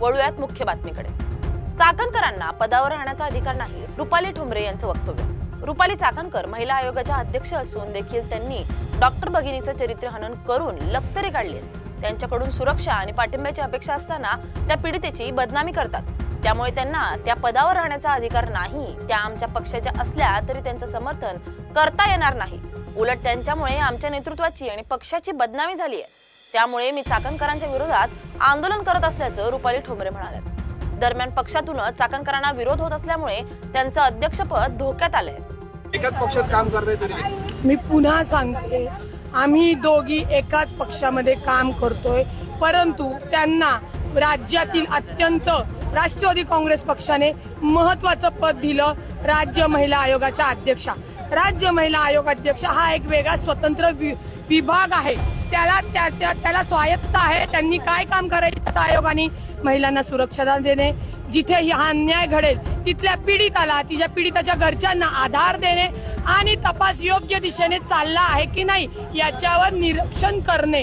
वळूयात मुख्य बातमीकडे. चाकणकरांना पदावर राहण्याचा अधिकार नाही रुपाली ठुमरे यांचं वक्तव्य. रुपाली चाकणकर महिला आयोगाच्या अध्यक्ष असून देखील त्यांनी डॉक्टर भगिनीचं चरित्र हनन करून लक्तरे काढली त्यांच्याकडून सुरक्षा आणि पाठिंब्याची अपेक्षा असताना त्या पीडितेची बदनामी करतात. त्यामुळे त्यांना त्या पदावर राहण्याचा अधिकार नाही त्या आमच्या पक्षाच्या असल्या तरी त्यांचं समर्थन करता येणार नाही. उलट त्यांच्यामुळे आमच्या नेतृत्वाची आणि पक्षाची बदनामी झाली आहे. त्यामुळे मी चाकणकरांच्या विरोधात आंदोलन करत असल्याचं रुपाली ठोंबरे म्हणाल्या दरम्यान पक्षातूनच चाकणकरांना विरोध होत असल्यामुळे त्यांचं अध्यक्षपद धोक्यात आलंय. एकाच पक्षात काम करताय तरी मी पुन्हा सांगते आम्ही दोघी एकाच पक्षामध्ये काम करतोय परंतु त्यांना राज्यातील अत्यंत राष्ट्रवादी काँग्रेस पक्षाने महत्वाचं पद दिलं राज्य महिला आयोगाच्या अध्यक्षा. राज्य महिला आयोग अध्यक्ष हा एक वेगळा स्वतंत्र विभाग आहे. त्याला त्या त्या- त्याला स्वायत्त आहे. त्यांनी काय काम करायचं आयोगाने? महिलांना सुरक्षा देणे. जिथे हा अन्याय घडेल तिथल्या पीडिताला तिच्या पीडिताच्या घरच्यांना आधार देणे आणि तपास योग्य दिशेने चालला आहे की नाही याच्यावर निरीक्षण करणे.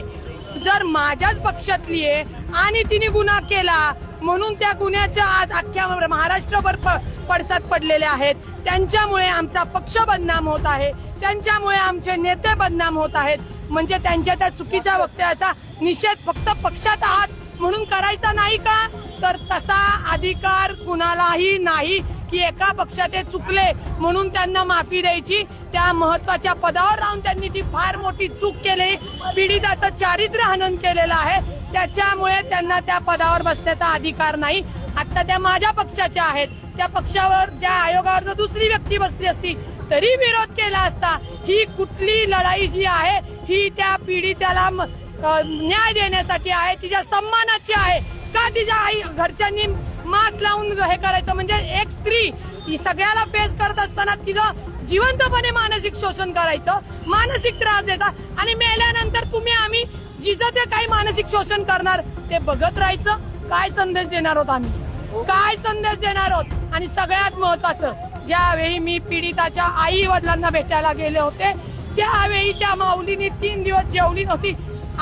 जर माझ्याच पक्षातली आहे आणि तिने गुन्हा केला म्हणून त्या गुन्ह्याच्या आज अख्ख्या महाराष्ट्रभर प- पडसाद पडलेले आहेत. त्यांच्यामुळे आमचा पक्ष बदनाम होत आहे. त्यांच्यामुळे आमचे नेते बदनाम होत आहेत. म्हणजे त्यांच्या त्या चुकीच्या वक्तव्याचा निषेध फक्त पक्षात आहात म्हणून करायचा नाही का? तर तसा अधिकार कुणालाही नाही. की एका पक्षात ते चुकले म्हणून त्यांना माफी द्यायची. त्या महत्त्वाच्या पदावर राहून त्यांनी ती फार मोठी चूक केली. पीडिताचं चारित्र्य हनन केलेलं आहे. त्याच्यामुळे त्यांना त्या पदावर बसण्याचा अधिकार नाही. आता त्या माझ्या पक्षाच्या आहेत. त्या पक्षावर त्या आयोगावर जर दुसरी व्यक्ती बसली असती तरी विरोध केला असता ही कुठली लढाई जी आहे ही त्या पीडिताला म- न्याय देण्यासाठी आहे तिच्या सन्मानाची आहे. का तिच्या आई घरच्यांनी मास्क लावून हे करायचं म्हणजे एक स्त्री ही सगळ्याला फेस करत असताना तिचं जिवंतपणे मानसिक शोषण करायचं मानसिक त्रास द्यायचा आणि मेल्यानंतर तुम्ही आम्ही जिचं ते काही मानसिक शोषण करणार ते बघत राहायचं. काय संदेश देणार आहोत आम्ही? काय संदेश देणार आहोत? आणि सगळ्यात महत्वाचं ज्यावेळी मी पीडिताच्या आई वडिलांना भेटायला गेले होते त्यावेळी त्या माऊलीने तीन दिवस जेवली नव्हती.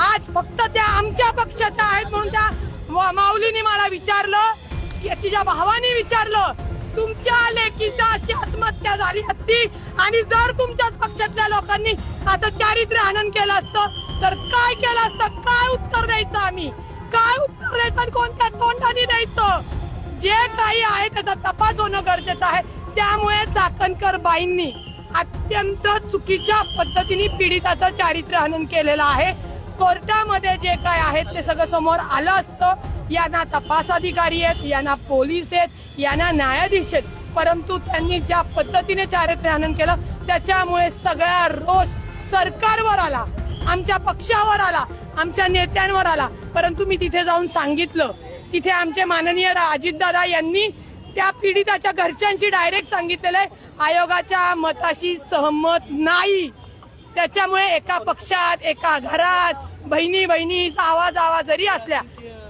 आज फक्त त्या आमच्या पक्षाच्या आहेत म्हणून त्या माऊलीने मला विचारलं तिच्या भावाने विचारलं तुमच्या लेकीचा अशी आत्महत्या झाली असती आणि जर तुमच्याच पक्षातल्या लोकांनी असं चारित्र्य हनन केलं असतं तर काय केलं असतं? काय उत्तर द्यायचं आम्ही? काय उत्तर द्यायचं आणि कोणत्या तोंडाने द्यायचं? जे काही आहे त्याचा तपास होणं गरजेचं आहे. त्यामुळे चाकणकर बाईंनी अत्यंत चुकीच्या पद्धतीने पीडिताचं चारित्र्य हनन केलेलं आहे. कोर्टामध्ये जे काय आहेत ते सगळं समोर आलं असतं. यांना तपास अधिकारी आहेत यांना पोलीस आहेत यांना न्यायाधीश आहेत. परंतु त्यांनी ज्या पद्धतीने चारित्र्य आनंद केलं त्याच्यामुळे सगळा रोष सरकारवर आला आमच्या पक्षावर आला आमच्या नेत्यांवर आला. परंतु मी तिथे जाऊन सांगितलं तिथे आमचे माननीय अजितदादा यांनी त्या पीडिताच्या घरच्यांची डायरेक्ट सांगितलेलं आहे आयोगाच्या मताशी सहमत नाही. त्याच्यामुळे एका पक्षात एका घरात बहिणी बहिणीचा आवाज आवाज जरी असल्या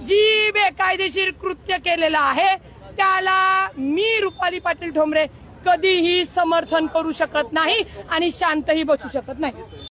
जी बेकायदेशीर कृत्य केलेलं आहे त्याला मी रुपाली पाटील ठोंबरे कधीही समर्थन करू शकत नाही आणि शांतही बसू शकत नाही.